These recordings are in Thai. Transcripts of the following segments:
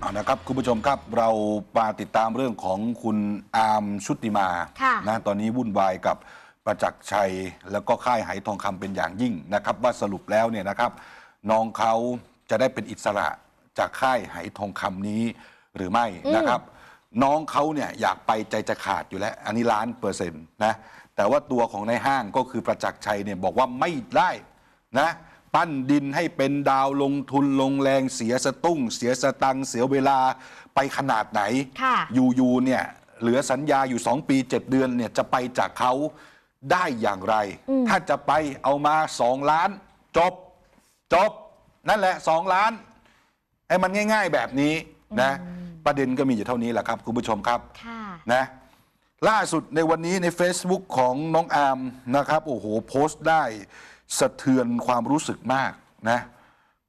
เอานะครับคุณผู้ชมครับเรามาติดตามเรื่องของคุณอาร์มชุติมาค่ะนะตอนนี้วุ่นวายกับประจักษ์ชัย แล้วก็ค่ายไหทองคำเป็นอย่างยิ่งนะครับ ว่าสรุปแล้วเนี่ยนะครับ น้องเขาจะได้เป็นอิสระจากค่ายไหทองคำนี้หรือไม่นะครับ น้องเขาเนี่ยอยากไปใจจะขาดอยู่แล้ว อันนี้ล้านเปอร์เซ็นต์นะแต่ว่าตัวของในายห้างก็คือประจักษ์ชัยเนี่ยบอกว่าไม่ได้นะ ปั้นดินให้เป็นดาวลงทุนลงแรงเสียสตุ้ง เสียสตังค์เสียเวลาไปขนาดไหนค่ะอยู่ๆเนี่ยเหลือสัญญาอยู่ 2 ปี 7 เดือนเนี่ยจะไปจากเขาได้อย่างไร ถ้าจะไปเอามา 2 ล้าน จบ จบ นั่นแหละ 2 ล้านให้มันง่าย ๆแบบนี้นะประเด็นก็มีอยู่เท่านี้แหละครับคุณผู้ชมครับค่ะนะล่าสุดในวันนี้ใน Facebook ของน้องอาร์มนะครับ โอ้โห โพสต์ได้ สะเทือนความรู้สึกมากนะ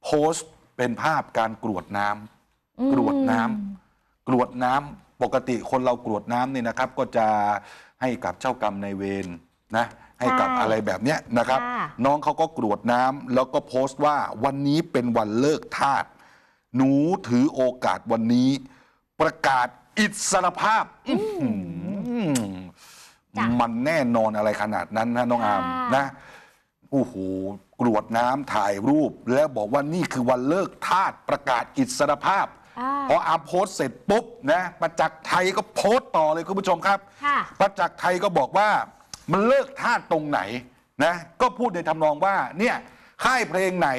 โพสต์เป็นภาพการกรวดน้ำกรวดน้ำกรวดน้ำปกติคนเรากรวดน้ำเนี่ยนะครับ ก็จะให้กับเจ้ากรรมนายเวรนะให้กับใช่อะไรแบบเนี้ยนะครับค่ะน้องเขาก็กรวดน้ำแล้วก็โพสต์ว่าวันนี้เป็นวันเลิกทาสหนูถือโอกาสวันนี้ ประกาศอิสรภาพอื้อหือจ้ะมันแน่นอนอะไรขนาดนั้นนะน้องอาร์มค่ะนะ โอ้โหกรวดน้ำถ่ายรูป แล้วบอกว่านี่คือวันเลิกทาสประกาศอิสรภาพ อ่าพออาร์มโพสต์เสร็จปุ๊บนะประจักษ์ไทยก็โพสต์ต่อเลยคุณผู้ชมครับ ค่ะ ประจักษ์ไทยก็บอกว่ามันเลิกทาสตรงไหนนะก็พูดในทำนองว่าเนี่ยค่ายเพลงไหน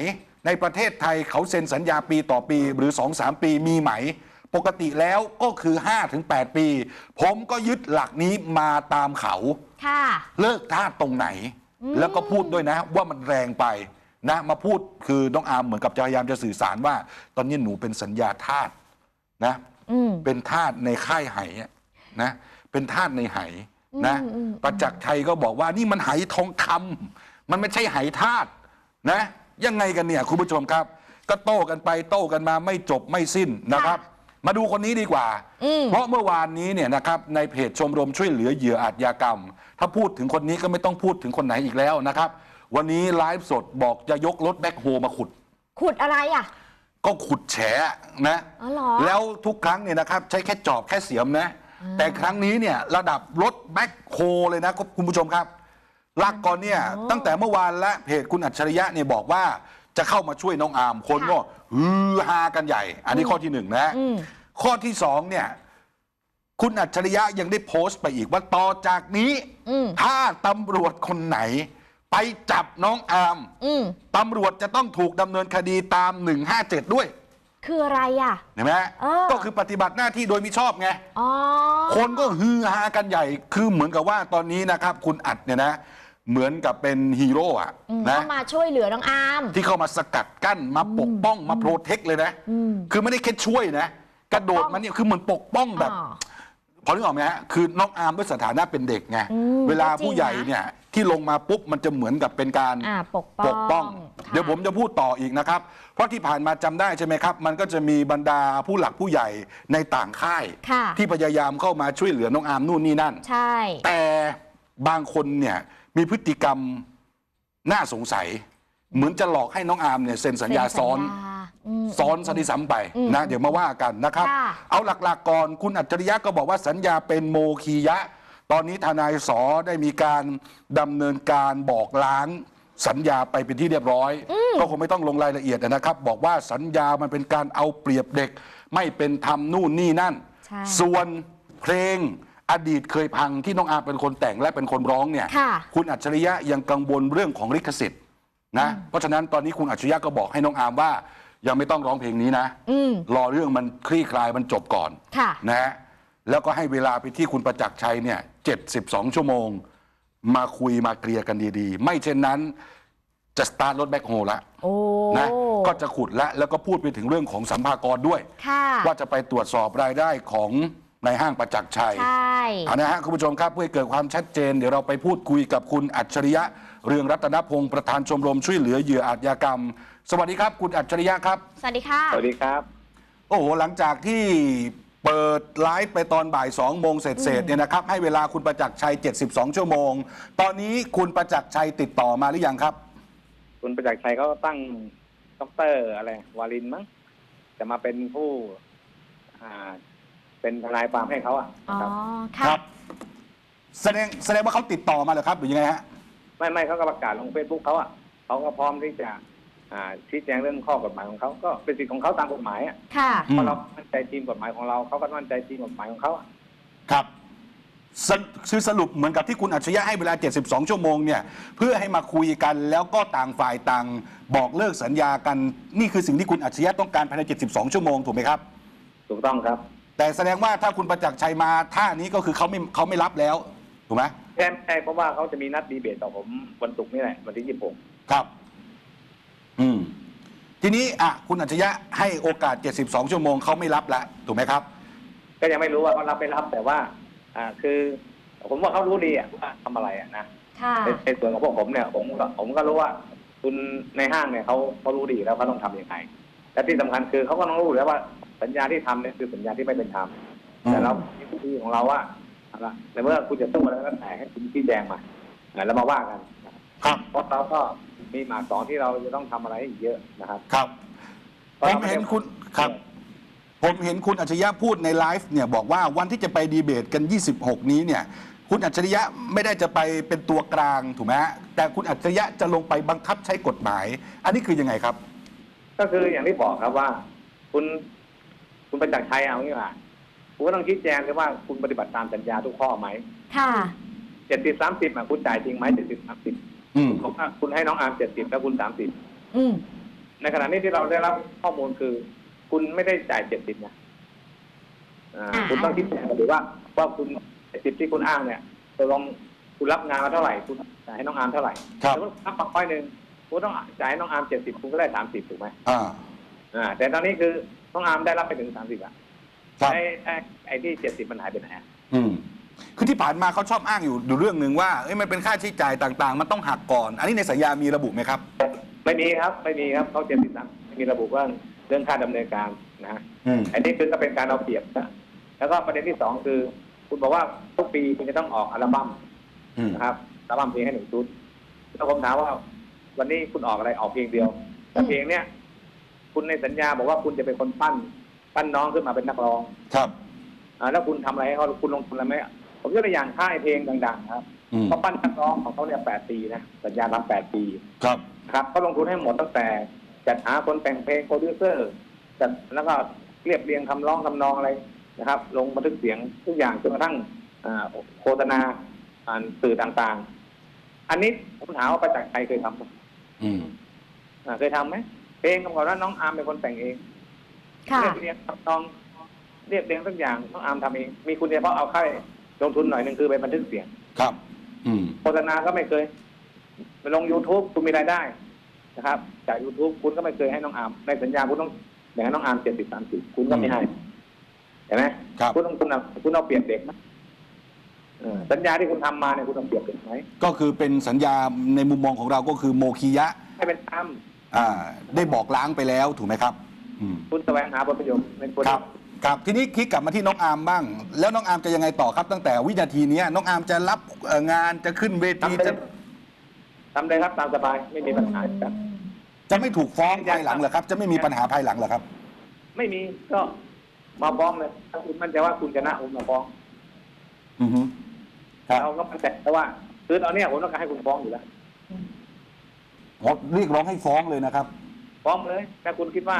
ในประเทศไทยเขาเซ็นสัญญาปีต่อปีหรือ 2-3 ปีมีไหม ปกติแล้วก็คือ 5-8 ปี ผมก็ยึดหลักนี้มาตามเขา ค่ะ เลิกทาสตรงไหน แล้วก็พูดด้วยนะว่ามันแรงไปนะมาพูดคือน้องอาร์มเหมือนกับจะพยายามจะสื่อสารว่า ตอนนี้หนูเป็นสัญญาทาสนะอืมเป็นทาสในค่ายไหอะนะ เป็นทาสในไหนะอืมอืมประจักษ์ชัยก็บอกว่านี่มันไหทองคำมันไม่ใช่ไหทาสนะ ยังไงกันเนี่ยคุณผู้ชมครับ ก็โต้กันไปโต้กันมาไม่จบไม่สิ้นนะครับ มาดูคนนี้ดีกว่าอืมเพราะเมื่อวานนี้เนี่ยนะครับในเพจชมรมช่วยเหลือเหยื่ออาชญากรรม ถ้าพูดถึงคนนี้ก็ไม่ต้องพูดถึงคนไหนอีกแล้วนะครับ วันนี้ไลฟ์สดบอกจะยกรถแบ็คโฮมาขุด ขุดอะไรอะ ก็ขุดแฉนะอ๋อเหรอ แล้วทุกครั้งเนี่ยนะครับ ใช้แค่จอบแค่เสียมนะ แต่ครั้งนี้เนี่ยระดับรถแบ็คโฮเลยนะคุณผู้ชมครับลักก่อนเนี่ยโอ้ตั้งแต่เมื่อวานและเพจคุณอัจฉริยะเนี่ยบอกว่าจะเข้ามาช่วยน้องอาร์มคนก็ฮือฮากันใหญ่ อันนี้ข้อที่หนึ่งนะอืมข้อที่สองเนี่ย คุณอัจฉริยะยังได้โพสต์ไปอีกว่าต่อจากนี้อืมถ้าตำรวจคนไหน ไปจับน้องอาร์มอืมตำรวจจะต้องถูกดำเนินคดีตาม 157 ด้วย คืออะไรอะเห็นไหมฮะเออก็คือปฏิบัติหน้าที่โดยมิชอบไงอ๋อคนก็ฮือฮากันใหญ่ คือเหมือนกับว่าตอนนี้นะครับ คุณอัดเนี่ยนะเหมือนกับเป็นฮีโร่อะอืมนะเข้ามาช่วยเหลือน้องอาร์มที่เข้ามาสกัดกั้นมาปกป้องมาโปรเทคเลยนะอืมคือไม่ได้แค่ช่วยนะ กระโดดมาเนี่ยคือเหมือนปกป้องแบบอ๋อ พอนึกออกไหมฮะคือน้องอาร์มด้วยสถานะเป็นเด็กไงอืมเวลาก็จริงผู้ใหญ่เนี่ยที่ลงมาปุ๊บมันจะเหมือนกับเป็นการอ่าปกป้องปกป้องค่ะ เดี๋ยวผมจะพูดต่ออีกนะครับ เพราะที่ผ่านมาจำได้ใช่ไหมครับ มันก็จะมีบรรดาผู้หลักผู้ใหญ่ในต่างค่าย ค่ะ ที่พยายามเข้ามาช่วยเหลือน้องอาร์มนู่นนี่นั่น ใช่ แต่บางคนเนี่ยมีพฤติกรรมน่าสงสัย เหมือนจะหลอกให้น้องอาร์มเนี่ยเซ็นสัญญาเซ็นซ้อนญาอืมซ้อนซะดิซ้ำไปอืมนะเดี๋ยวมาว่ากันนะครับ ค่ะ เอาหลักๆก่อนคุณอัจฉริยะก็บอกว่าสัญญาเป็นโมคียะ ตอนนี้ทนายสอได้มีการดำเนินการบอกล้างสัญญาไปเป็นที่เรียบร้อย ก็คงไม่ต้องลงรายละเอียดนะครับ บอกว่าสัญญามันเป็นการเอาเปรียบเด็ก ไม่เป็นธรรมนู่นนี่นั่น ใช่ ส่วนเพลงอดีตเคยพังที่น้องอาร์มเป็นคนแต่งและเป็นคนร้องเนี่ย ค่ะ คุณอัจฉริยะยังกังวลเรื่องของลิขสิทธิ์ นะเพราะฉะนั้นตอนนี้คุณอัจฉริยะก็บอกให้น้องอาร์มว่า ยังไม่ต้องร้องเพลงนี้นะอืมรอเรื่องมันคลี่คลายมันจบก่อนค่ะนะฮะแล้วก็ให้เวลาไปที่คุณประจักษ์ชัยเนี่ย72ชั่วโมง มาคุยมาเคลียร์กันดีๆ ไม่เช่นนั้นจะสตาร์ทรถแบ็คโฮละโอ้นะก็จะขุดละแล้วก็พูดไปถึงเรื่องของสัมภากรด้วยค่ะว่าจะไปตรวจสอบรายได้ของในายห้างประจักษ์ชัยใช่เอานะฮะคุณผู้ชมครับเพื่อให้เกิดความชัดเจน เดี๋ยวเราไปพูดคุยกับคุณอัจฉริยะ เรืองรัตนพงศ์ประธานชมรมช่วยเหลือเหยื่ออาชญากรรม สวัสดีครับ คุณอัจฉริยะครับ สวัสดีค่ะ สวัสดีครับ โอ้โหหลังจากที่เปิดไลฟ์ไปตอนบ่าย2โมงเศษๆเนี่ยนะครับให้เวลาคุณประจักษ์ชัย 72 ชั่วโมง ตอนนี้คุณประจักษ์ชัยติดต่อมาหรือยังครับ คุณประจักษ์ชัยเขาตั้งด็อกเตอร์อะไรวารินมั้งจะมาเป็นผู้อ่าเป็นทนายความให้เขาอะอ๋อ ครับ ค่ะครับแสดงแสดงว่าเขาติดต่อมาเหรอครับหรือยังไงฮะ ไม่ไม่เขาก็ประกาศลงเฟซบุ๊กเขาอะเขาก็พร้อมที่จะอ่าชี้แจงเรื่องข้อกฎหมายของเขาก็เป็นสิทธิ์ของเขาตามกฎหมายอะค่ะอืมเพราะเรามั่นใจทีมกฎหมายของเราเขาก็มั่นใจทีมกฎหมายของเขาอะครับสรุคือสรุปเหมือนกับที่คุณอัจฉริยะให้เวลา 72 ชั่วโมงเนี่ยเพื่อให้มาคุยกันแล้วก็ต่างฝ่ายต่างบอกเลิกสัญญากันนี่คือสิ่งที่คุณอัจฉริยะต้องการภายใน 72 ชั่วโมงถูกไหมครับ ถูกต้องครับ แต่แสดงว่าถ้าคุณประจักษ์ชัยมาท่านี้ก็คือเขาไม่เขาไม่รับแล้วถูกไหม แค่แค่เพราะว่าเขาจะมีนัดดีเบตต่อผมวันศุกร์นี่แหละวันที่ยี่สิบหกครับ อืม ทีนี้อะคุณอัจฉริยะให้โอกาส 72 ชั่วโมงเขาไม่รับแล้วถูกไหมครับ ก็ยังไม่รู้ว่าเขารับไม่รับแต่ว่า อ่าคือ ผมว่าเขารู้ดีอะว่าทำอะไรอะนะค่ะ ในในส่วนของพวกผมเนี่ยผมก็ผมก็รู้ว่า คุณในห้างเนี่ยเขาเขารู้ดีแล้วเขาต้องทำยังไงและที่สำคัญคือเขาก็ต้องรู้อยู่แล้วว่าสัญญาที่ทำเนี่ยคือสัญญาที่ไม่เป็นธรรมอืมแต่เรามีวิธีของเราว่า เอาละในเมื่อคุณจะสู้อะไรก็แต่ให้คุณชี้แจงมาอ่าแล้วมาว่ากันครับเพราะเราก็มีหมากสองที่เราจะต้องทำอะไรอีกเยอะนะครับ ครับผมเห็นคุณครับ ผมเห็นคุณอัจฉริยะพูดในไลฟ์เนี่ยบอกว่าวันที่จะไปดีเบตกัน 26 นี้เนี่ยคุณอัจฉริยะไม่ได้จะไปเป็นตัวกลางถูกไหมฮะแต่คุณอัจฉริยะจะลงไปบังคับใช้กฎหมาย อันนี้คือยังไงครับ ก็คืออย่างที่บอกครับว่า คุณคุณประจักษ์ชัยเอางี้ว่า คุณก็ต้องชี้แจงเลยว่าคุณปฏิบัติตามสัญญาทุกข้อไหมค่ะ เจ็ดสิบสามสิบอะคุณจ่ายจริงไหมเจ็ดสิบสามสิบอืมผมว่าคุณให้น้องอาร์มเจ็ดสิบแล้วคุณสามสิบอืมในขณะนี้ที่เราได้รับข้อมูลคือ คุณไม่ได้จ่ายเจ็ดสิบนะอ่าอ่า คุณต้องชี้แจงหรือว่าว่าคุณเจ็ดสิบที่คุณอ้างเนี่ยตกลงคุณรับงานมาเท่าไหร่คุณจ่ายให้น้องอาร์มเท่าไหร่ครับ สมมติรับมาร้อยหนึ่งคุณต้องจ่ายให้น้องอาร์มเจ็ดสิบคุณก็ได้สามสิบถูกไหมอ่า อ่าแต่ตอนนี้คือน้องอาร์มได้รับไปถึงสามสิบอะ ครับ ไอ้ไอ้ไอ้ที่เจ็ดสิบมันหายไปไหนอะอืมคือที่ผ่านมาเขาชอบอ้างอยู่อยู่เรื่องหนึ่งว่าเอ้ยมันเป็นค่าใช้จ่ายต่างๆ มันต้องหักก่อน อันนี้ในสัญญามีระบุไหมครับ ไม่มีครับ ไม่มีครับเขาเจ็ดสิบสามไม่มีระบุว่าเรื่องค่าดำเนินการนะฮะอืมอันนี้คือก็เป็นการเอาเปรียบนะแล้วก็ประเด็นที่สองคือ คุณบอกว่าทุกปีคุณจะต้องออกอัลบั้มอืม นะครับอัลบั้มเพลงให้หนึ่งชุดแล้วผมถามว่า วันนี้คุณออกอะไรออกเพลงเดียวแต่เพลงเนี้ยคุณในสัญญาบอกว่าคุณจะเป็นคนปั้น ปั้นน้องขึ้นมาเป็นนักร้องครับอ่าแล้วคุณทำอะไรให้เขาคุณลงทุนอะไรไหมผมยกตัวอย่างค่ายเพลงดังๆครับอืมเขาปั้นนักร้องของเขาเนี่ยแปดปีนะสัญญาทำแปดปีครับนะครับก็ลงทุนให้หมดตั้งแต่ จัดหาคนแต่งเพลงโปรดิวเซอร์จัดแล้วก็เรียบเรียงคำร้องคำนองอะไรนะครับ ลงบันทึกเสียงทุกอย่างจนกระทั่งอ่าโฆษณาอ่านสื่อต่างๆ อันนี้ผมถามว่าประจักษ์ชัยเคยทำไหมอืมอ่าเคยทำไหมเพลงของเขาว่าน้องอาร์มเป็นคนแต่งเองค่ะ เรียบเรียงคำนองเรียบเรียงทุกอย่างน้องอาร์มทำเอง มีคุณเฉพาะเอาค่ายลงทุนหน่อยหนึ่งคือไปบันทึกเสียง ครับ อืมโฆษณาก็ไม่เคยไปลง youtube คุณมีรายได้นะครับ จาก youtube คุณก็ไม่เคยให้น้องอาร์มในสัญญาคุณต้องแบ่งให้น้องอาร์มเจ็ดสิบสามสิบคุณก็ไม่ให้เห็นไหมครับคุณต้องคุณเอาคุณเอาเปรียบเด็กนะเออสัญญาที่คุณทำมาเนี่ยคุณเอาเปรียบเด็กไหมก็คือเป็นสัญญาในมุมมองของเราก็คือโมคิยะให้เป็นธรรมอ่าได้บอกล้างไปแล้วถูกไหมครับอืม คุณแสวงหาผลประโยชน์ในตัวครับ ครับ ทีนี้คลิกกลับมาที่น้องอาร์มบ้าง แล้วน้องอาร์มจะยังไงต่อครับ ตั้งแต่วินาทีเนี้ยน้องอาร์มจะรับเอ่องานจะขึ้นเวทีทำได้จะทำได้ครับตามสบายไม่มีปัญหาครับ จะไม่ถูกฟ้องภายหลังเหรอครับ จะไม่มีปัญหาภายหลังเหรอครับ ไม่มีก็มาฟ้องเลยถ้าคุณมั่นใจว่าคุณชนะคุณมาฟ้องอือฮึครับเราก็มั่นใจแต่ว่าคือตอนเนี้ยผมต้องการให้คุณฟ้องอยู่แล้วผมเรียกร้องให้ฟ้องเลยนะครับ ฟ้องเลยถ้าคุณคิดว่า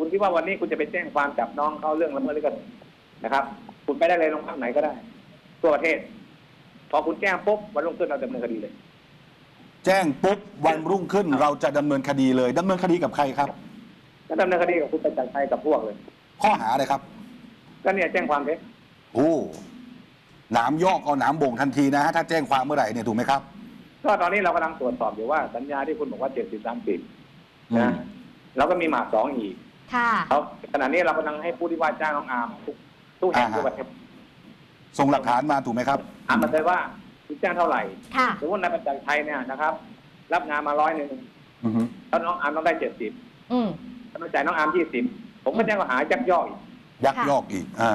คุณคิดว่าวันนี้คุณจะไปแจ้งความจับน้องเขาเรื่องละเมิดลิขสิทธิ์นะครับ คุณไปได้เลยโรงพักไหนก็ได้ ทั่วประเทศ พอคุณแจ้งปุ๊บวันรุ่งขึ้นเราดำเนินคดีเลย แจ้งปุ๊บวันรุ่งขึ้นเราจะดำเนินคดีเลยดำเนินคดีกับใครครับก็ดำเนินคดีกับคุณประจักษ์ชัยกับพวกเลย ข้อหาอะไรครับ ก็เนี่ยแจ้งความเท็จโอ้หนามยอกเอาหนามบ่งทันทีนะฮะถ้าแจ้งความเมื่อไหร่เนี่ยถูกไหมครับก็ตอนนี้เรากำลังตรวจสอบอยู่ว่าสัญญาที่คุณบอกว่าเจ็ดสิบสามสิบอืมนะเราก็มีหมากสองอีก ค่ะแล้วขณะนี้เรากำลังให้ผู้ที่ว่าจ้างน้องอาร์มทุกทุกแห่งทั่วประเทศส่งหลักฐานมาถูกไหมครับถามมาเลยว่าคุณจ้างเท่าไหร่ค่ะสมมตินายประจักษ์ชัยเนี่ยนะครับ รับงานมาร้อยหนึ่งอือฮึแล้วน้องอาร์มต้องได้เจ็ดสิบอืมต้องจ่ายน้องอาร์มยี่สิบผมก็แจ้งข้อหายักยอกอีกยักค่ะยอกอีก อ่า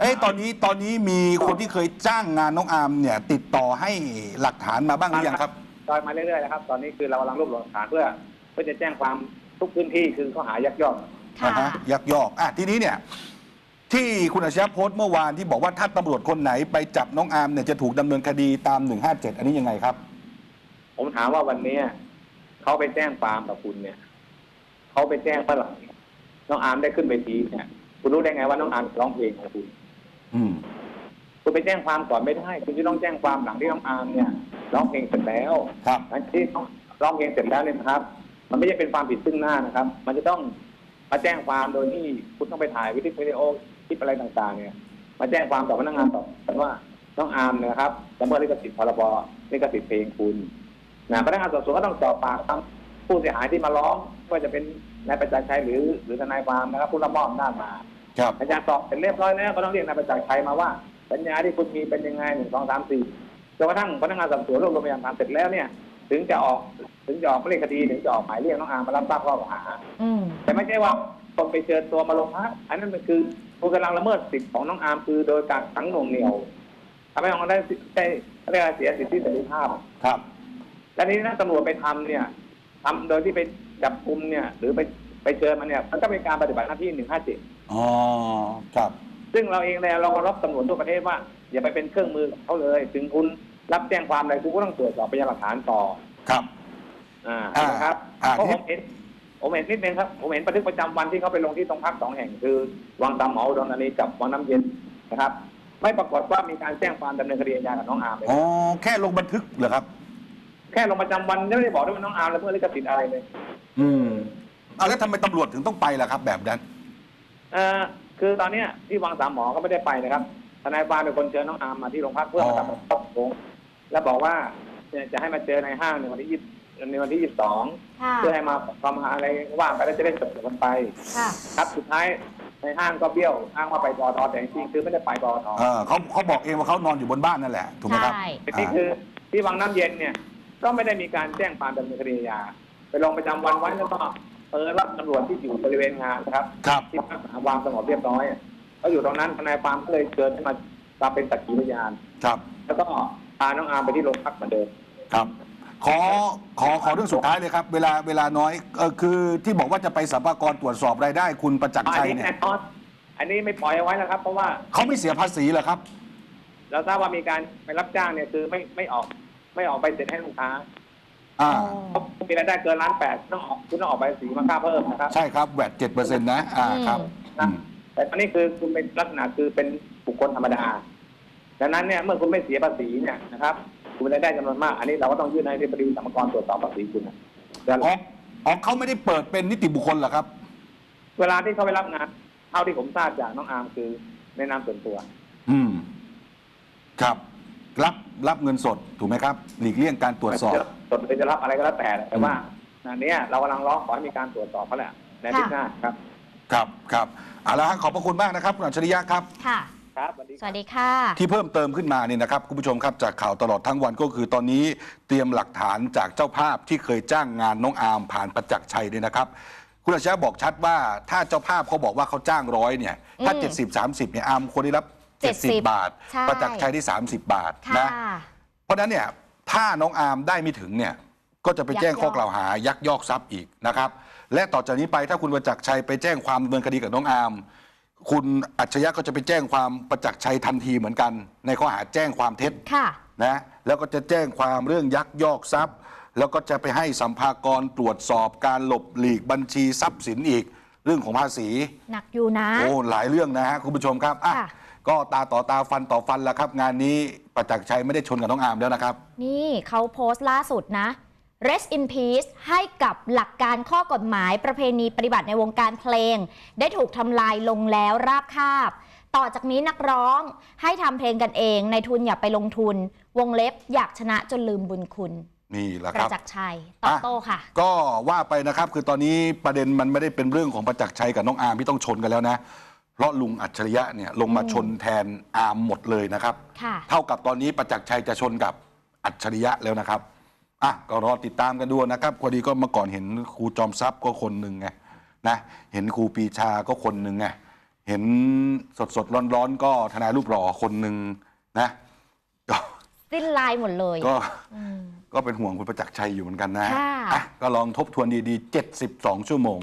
เอ้ยตอนนี้ตอนนี้มีคนที่เคยจ้างงานน้องอาร์มเนี่ย ติดต่อให้หลักฐานมาบ้างหรือยังครับจอยมาเรื่อยๆนะครับ ตอนนี้คือเรากำลังรวบรวมหลักฐานเพื่อ เพื่อจะแจ้งความทุกพื้นที่คือข้อหายักยอก อ่าค่ะฮะยักยอกอะทีนี้เนี่ยที่คุณอาชญาโพสต์เมื่อวานที่บอกว่าถ้าตำรวจคนไหนไปจับน้องอาร์มเนี่ยจะถูกดำเนินคดีตาม 157 อันนี้ยังไงครับ ผมถามว่าวันเนี้ยเขาไปแจ้งความกับคุณเนี่ยเขาไปแจ้งเมื่อไหร่น้องอาร์มได้ขึ้นเวทีเนี่ย คุณรู้ได้ไงว่าน้องอาร์มร้องเพลงของคุณ อืม คุณไปแจ้งความก่อนไม่ได้ คุณจะต้องแจ้งความหลังที่น้องอาร์มเนี่ยร้องเพลงเสร็จแล้วครับ หลังที่ร้องเพลงเสร็จแล้วเนี่ยนะครับ มันไม่ใช่เป็นความผิดซึ่งหน้านะครับ มันจะต้อง มาแจ้งความโดยที่คุณต้องไปถ่ายวิดีโอคลิปอะไรต่างๆ เนี่ย มาแจ้งความต่อพนักงานสอบสวนว่าน้องอาร์มเนยนะครับละเมิดลิขสิทธิ์พรบลิขสิทธิ์เพลงคุณนะพนักงานสอบสวนก็ต้องสอบปากคำผู้เสียหายที่มาร้องว่าจะเป็นนายประจักษ์ชัยหรือหรือทนายความนะครับ ผู้รับมอบอำนาจมาครับอาจารย์สอบเสร็จเรียบร้อยแล้วก็ต้องเรียกนายประจักษ์ชัยมาว่าสัญญาที่คุณมีเป็นยังไงหนึ่งสองสามสี่จนกระทั่งพนักงานสอบสวนรวบรวมพยานหลักฐานเสร็จแล้วเนี่ย ถึงจะออกถึงจะออกเลขคดีถึงจะออกหมายเรียกน้องอาร์มมารับทราบข้อกล่าวหา อืมแต่ไม่ใช่ว่าคนไปเจอตัวมาลงพักอันนั้นมันคือคุณกำลังละเมิดสิทธิ์ของน้องอาร์มคือโดยการขังหน่วงเหนี่ยวทำให้น้องได้ได้เรียกว่าเสียสิทธิเสรีภาพ ครับ และนี้ถ้าตำรวจไปทำเนี่ยทำโดยที่ไปจับกุมเนี่ย หรือไปไปเจอมันเนี่ย มันก็เป็นการปฏิบัติหน้าที่หนึ่งห้าเจ็ดอ๋อ ครับ ซึ่งเราเองเนี่ยเราก็รับตำรวจทั่วประเทศว่า อย่าไปเป็นเครื่องมือของเขาเลย ถึงคุณ รับแจ้งความอะไรคุณก็ต้องตรวจสอบพยานหลักฐานต่อครับ อ่าอ่านะครับอ่า เพราะที่ผมเห็นผมเห็นนิดนึงครับ ผมเห็นบันทึกประจำวันที่เขาไปลงที่ตรงพักสองแห่งคือวังตามเหมาอุดอนอันนี้กับวังน้ำเย็นนะครับ ไม่ปรากฏว่ามีการแจ้งความดำเนินคดีอาญากับน้องอาร์มเลย อ๋อแค่ลงบันทึกเหรอครับ แค่ลงประจำวันไม่ได้บอกด้วยว่าน้องอาร์มละเมิดลิขสิทธิ์อะไรเลย อืมเอาแล้วทำไมตำรวจถึงต้องไปล่ะครับ แบบนั้น เอ่อคือตอนเนี้ยที่วังสามหมอก็ไม่ได้ไปนะครับทนายความเป็นคนเชิญน้องอาร์มมาที่โรงพักเพื่อมาทำข้อตกลง แล้วบอกว่าเนี่ยจะให้มาเจอในห้างในวันที่ยี่ในวันที่ยี่สิบสองค่ะเพื่อให้มาประมาอะไรว่าไปแล้วจะได้จบกันไป ค่ะ ครับสุดท้ายในห้างก็เบี้ยวอ้างว่าไปปอทแต่จริงๆคือไม่ได้ไปปอทเออเขาเขาบอกเองว่าเขานอนอยู่บนบ้านนั่นแหละถูกไหมครับ ใช่ทีนี้คือที่วังน้ำเย็นเนี่ย ก็ไม่ได้มีการแจ้งความดำเนินคดีอาญาไปลงประจำวันไว้แล้วก็เออรับตำรวจที่อยู่บริเวณงานนะครับ ครับ ที่พักหาความสงบเรียบร้อยอะเขาอยู่ตรงนั้นทนายความก็เลยเชิญให้มามาเป็นสักขีพยาน ครับ แล้วก็ พาน้องอาร์มไปที่โรงพักเหมือนเดิมครับ ขอขอขอเรื่องสุดท้ายเลยครับ เวลาเวลาน้อยเออคือที่บอกว่าจะไปสัมภากรตรวจสอบรายได้ คุณประจักษ์อันชัยนี้เนี่แน่ยนอนอันนี้ไม่ปล่อยเอาไว้นะครับ เพราะว่าเขาไม่เสียภาษีเหรอครับ เราทราบว่ามีการไปรับจ้างเนี่ยคือไม่ไม่ออกไม่ออกไปเสร็จให้ลูกค้าอ่า เพราะมีรายได้เกินล้านแปดต้องออกคุณต้องออกใบภาษีมาค่าเพิ่มนะครับ ใช่ครับแวดเจ็ดเปอร์เซ็นต์นะ อ่าครับอืมแต่ตอนนี้คือคุณเป็นลักษณะคือเป็นบุคคลธรรมดา ดังนั้นเนี่ยเมื่อคุณไม่เสียภาษีเนี่ยนะครับคุณมีรายได้จำนวนมาก อันนี้เราก็ต้องยื่นให้ที่ปฏิบัติสรรพากรตรวจสอบภาษีคุณนะแต่อ๋ออ๋อเขาไม่ได้เปิดเป็นนิติบุคคลเหรอครับ เวลาที่เขาไปรับงานเท่าที่ผมทราบจากน้องอาร์มคือในนามส่วนตัว อืม ครับ รับรับเงินสดถูกไหมครับ หลีกเลี่ยงการตรวจสอบตรวจจะรับอะไรก็แล้วแต่แต่ว่าอันเนี้ยเรากำลังร้องขอให้มีการตรวจสอบเขาแหละในอาทิตย์หน้าครับ ครับครับเอาละฮะขอบพระคุณมากนะครับคุณอัจฉริยะครับค่ะ ครับสวัสดีสวัสดีค่ะ ที่เพิ่มเติมขึ้นมาเนี่ยนะครับคุณผู้ชมครับจากข่าวตลอดทั้งวันก็คือตอนนี้เตรียมหลักฐานจากเจ้าภาพที่เคยจ้างงานน้องอาร์มผ่านประจักษ์ชัยด้วยนะครับ คุณอาชญาบอกชัดว่าถ้าเจ้าภาพเขาบอกว่าเขาจ้างร้อยเนี่ยถ้าอืม70 30เนี่ยอาร์มควรได้รับ70 70 บาท ใช่ ประจักษ์ชัยได้ 30 บาทค่ะ นะ เพราะฉะนั้นเนี่ยถ้าน้องอาร์มได้ไม่ถึงเนี่ยก็จะไปแจ้งยักยอก ข้อกล่าวหายักยอกทรัพย์อีกนะครับ และต่อจากนี้ไปถ้าคุณประจักษ์ชัยไปแจ้งความดำเนินคดีกับน้องอาร์ม คุณอัจฉริยะก็จะไปแจ้งความประจักษ์ชัยทันทีเหมือนกัน ในข้อหาแจ้งความเท็จค่ะ นะแล้วก็จะแจ้งความเรื่องยักยอกทรัพย์ แล้วก็จะไปให้สัมภากรตรวจสอบการหลบหลีกบัญชีทรัพย์สินอีก เรื่องของภาษี หนักอยู่นะ โอ้หลายเรื่องนะฮะคุณผู้ชมครับอะค่ะ ก็ตาต่อตาฟันต่อฟันแล้วครับ งานนี้ประจักษ์ชัยไม่ได้ชนกับน้องอาร์มแล้วนะครับ นี่เขาโพสต์ล่าสุดนะ Rest in Peace ให้กับหลักการข้อกฎหมายประเพณีปฏิบัติในวงการเพลง ได้ถูกทำลายลงแล้วราบคาบ ต่อจากนี้นักร้องให้ทำเพลงกันเองในทุนอย่าไปลงทุน วงเล็บอยากชนะจนลืมบุญคุณนี่แหละปคระรับจักษ์ชัยตอบโต้ค่ะ ก็ว่าไปนะครับคือตอนนี้ประเด็นมันไม่ได้เป็นเรื่องของประจักษ์ชัยกับน้องอาร์มที่ต้องชนกันแล้วนะ เพราะลุงอัจฉริยะเนี่ยลงมาชนแทนอาร์มหมดเลยนะครับ ค่ะ เท่ากับตอนนี้ประจักษ์ชัยจะชนกับอัจฉริยะแล้วนะครับ อะก็รอติดตามกันดูนะครับพอดีก็เมื่อก่อนเห็นครูจอมทรัพย์ก็คนหนึ่งไงนะเห็นครูปรีชาก็คนหนึ่งไงเห็นสดสดร้อนร้อนๆก็ทนายรูปหล่อคนหนึ่งนะก็สิ้นลายหมดเลยก็อืมก็เป็นห่วงคุณประจักษ์ชัยอยู่เหมือนกันนะค่ะอะก็ลองทบทวนดีๆ 72 ชั่วโมง